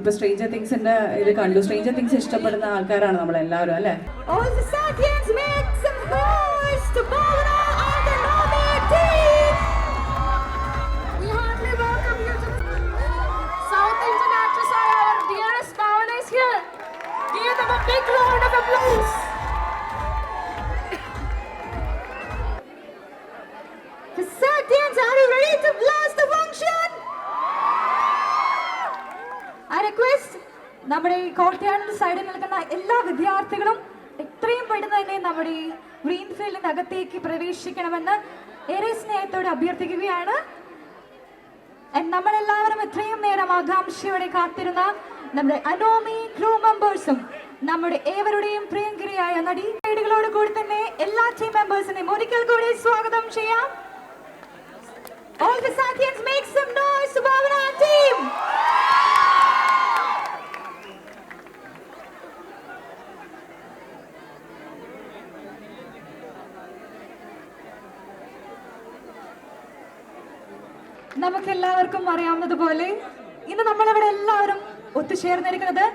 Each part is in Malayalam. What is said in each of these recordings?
ഇപ്പൊ സ്ട്രേഞ്ചർ തിങ്സിന്റെ ഇത് കണ്ടു സ്ട്രേഞ്ചർ തിങ്സ് ഇഷ്ടപ്പെടുന്ന ആൾക്കാരാണ് അല്ലേ Bhavana is here. Give them big round of applause. Request. നമ്മുടെ ഈ കോട്ടയാടിന്റെ സൈഡിൽ നിൽക്കുന്ന എല്ലാ വിദ്യാർത്ഥികളും എത്രയും പെട്ടെന്ന് തന്നെ നമ്മുടെ ഈ ഗ്രീൻ ഫീൽഡിനകത്തേക്ക് പ്രവേശിക്കണമെന്ന് ഏറെ സ്നേഹത്തോടെ അഭ്യർത്ഥിക്കുകയാണ്. നമ്മളെല്ലാവരും എത്രയും നേരം ആകാംക്ഷയോടെ കാത്തിരുന്ന നമ്മുടെ അനോമി ക്രൂ മെമ്പേഴ്സും നമ്മുടെ ഏവരുടെയും പ്രിയങ്കരിയായ നടി സൈഡുകളോട് കൂടി തന്നെ എല്ലാ ടീം മെമ്പേഴ്സിനെയും ഒരിക്കൽ കൂടി സ്വാഗതം ചെയ്യാം. All the Satyans make some noise to Bhavana team! നമുക്കെല്ലാവർക്കും അറിയാവുന്നതുപോലെ ഇന്ന് നമ്മളിവിടെ എല്ലാവരും ഒത്തുചേർന്നിരിക്കുന്നത്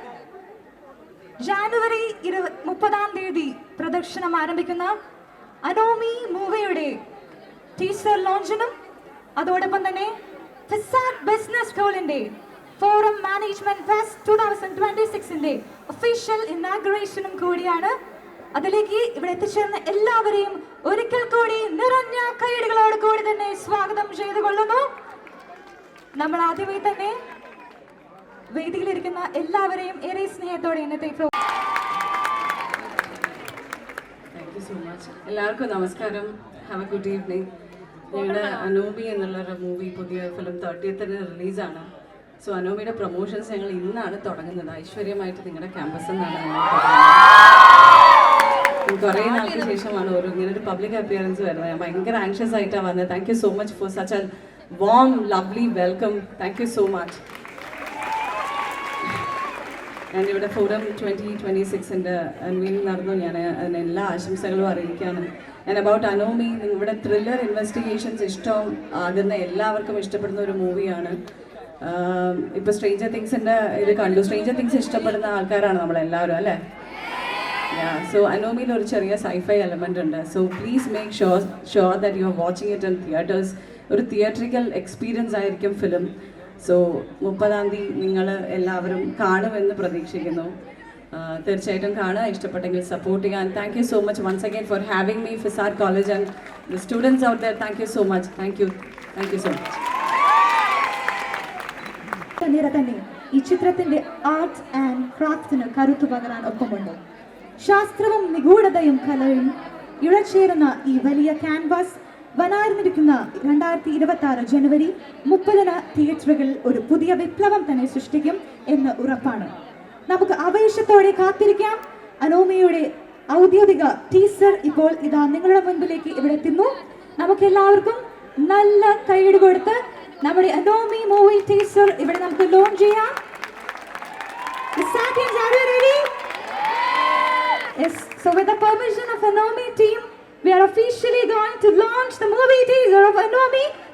ജാനുവരി ഇരു മുപ്പതാം തീയതി പ്രദർശനം ആരംഭിക്കുന്ന അനോമി മൂവിയുടെ ടീച്ചർ ലോഞ്ചിനും അതോടൊപ്പം തന്നെ ഫിസാറ്റ് ബിസിനസ് സ്കൂളിന്റെ forum management fest two thousand official ഇനാഗ്രേഷനും കൂടിയാണ്. അതിലേക്ക് ഇവിടെ എത്തിച്ചേർന്ന എല്ലാവരെയും ഒരിക്കൽ കൂടി നിറഞ്ഞ കൈയടികളോട് കൂടി തന്നെ സ്വാഗതം ചെയ്തു കൊള്ളുന്നു നമ്മൾ ആദ്യമായി തന്നെ വേദിയിലിരിക്കുന്ന എല്ലാവരെയും ഏറെ സ്നേഹത്തോടെ ഇന്നത്തെ സോ മച്ച് എല്ലാവർക്കും നമസ്കാരം. ഹാവ് എ ഗുഡ് ഈവനിങ് ഞങ്ങളുടെ അനോമി എന്നുള്ളൊരു മൂവി പുതിയ ഫിലിം തേർട്ടിയത്തിന് റിലീസാണ് സോ അനോമിയുടെ പ്രൊമോഷൻസ് ഞങ്ങൾ ഇന്നാണ് തുടങ്ങുന്നത്. ഐശ്വര്യമായിട്ട് നിങ്ങളുടെ ക്യാമ്പസിൽ നിന്നാണ് കുറേ നാൾക്ക് ശേഷമാണ് ഒരു ഇങ്ങനെ ഒരു പബ്ലിക് അപ്പിയറൻസ് വരുന്നത്. ഞാൻ ഭയങ്കര ആൻഷ്യസ് ആയിട്ടാണ് വന്നത്. Thank you so much for such a lovely welcome. Welcome you so much ഞാൻ ഇവിടെ ഫോറം ട്വന്റി ട്വന്റി സിക്സിന്റെ മീറ്റിംഗ് നടന്നു. ഞാൻ അതിന് എല്ലാ ആശംസകളും അറിയിക്കുകയാണ്. ഞാൻ അബൌട്ട് അനോമി ഇവിടെ ത്രില്ലർ ഇൻവെസ്റ്റിഗേഷൻസ് ഇഷ്ടം ആകുന്ന എല്ലാവർക്കും ഇഷ്ടപ്പെടുന്ന ഒരു മൂവിയാണ്. ഇപ്പോൾ സ്ട്രേഞ്ചർ തിങ്സിന്റെ ഇത് കണ്ടു. സ്ട്രേഞ്ചർ തിങ്സ് ഇഷ്ടപ്പെടുന്ന ആൾക്കാരാണ് നമ്മളെല്ലാവരും അല്ലേ? സോ അനോമിയിൽ ഒരു ചെറിയ സൈഫൈ എലമെന്റ് ഉണ്ട്. So please make sure sure that you are watching it in theatres ഒരു തിയേറ്ററിക്കൽ എക്സ്പീരിയൻസ് ആയിരിക്കും ഫിലിം സോ മുപ്പതാം തീയതി നിങ്ങൾ എല്ലാവരും കാണുമെന്ന് പ്രതീക്ഷിക്കുന്നു. തീർച്ചയായിട്ടും കാണുക. ഇഷ്ടപ്പെട്ടെങ്കിൽ സപ്പോർട്ട് ചെയ്യാൻ thank you so much once again for having me FISAT college and the students out there thank you so much thank you thank you so much ഈ ചിത്രത്തിന്റെ ആർട്സ് ആൻഡ് ക്രാഫ്റ്റിന് കരുത്തു പകരാൻ ഒപ്പമുണ്ട്. ശാസ്ത്രവും നിഗൂഢതയും കലയും ഇഴച്ചേരുന്ന ഈ വലിയ ക്യാൻവാസ് വനാർന്നിരിക്കുന്ന രണ്ടായിരത്തി ഇരുപത്തി ആറ് ജനുവരി മുപ്പതിന് തിയേറ്ററുകളിൽ ഒരു പുതിയ വിപ്ലവം തന്നെ സൃഷ്ടിക്കും എന്ന് ഉറപ്പാണ്. നമുക്ക് ആവേശത്തോടെ കാത്തിരിക്കാം. അനോമിയുടെ ഔദ്യോഗിക ടീസർ ഇപ്പോൾ ഇതാ നിങ്ങളുടെ മുൻപിലേക്ക് ഇവിടെ എത്തുന്നു. നമുക്ക് എല്ലാവർക്കും നല്ല കൈയിട് കൊടുത്ത് നമ്മുടെ അനോമി മൂവി ടീസർ ഇവിടെ നമുക്ക് ലോഞ്ച് ചെയ്യാം. So with the permission of Anomi team, we are officially going to the of a nobby.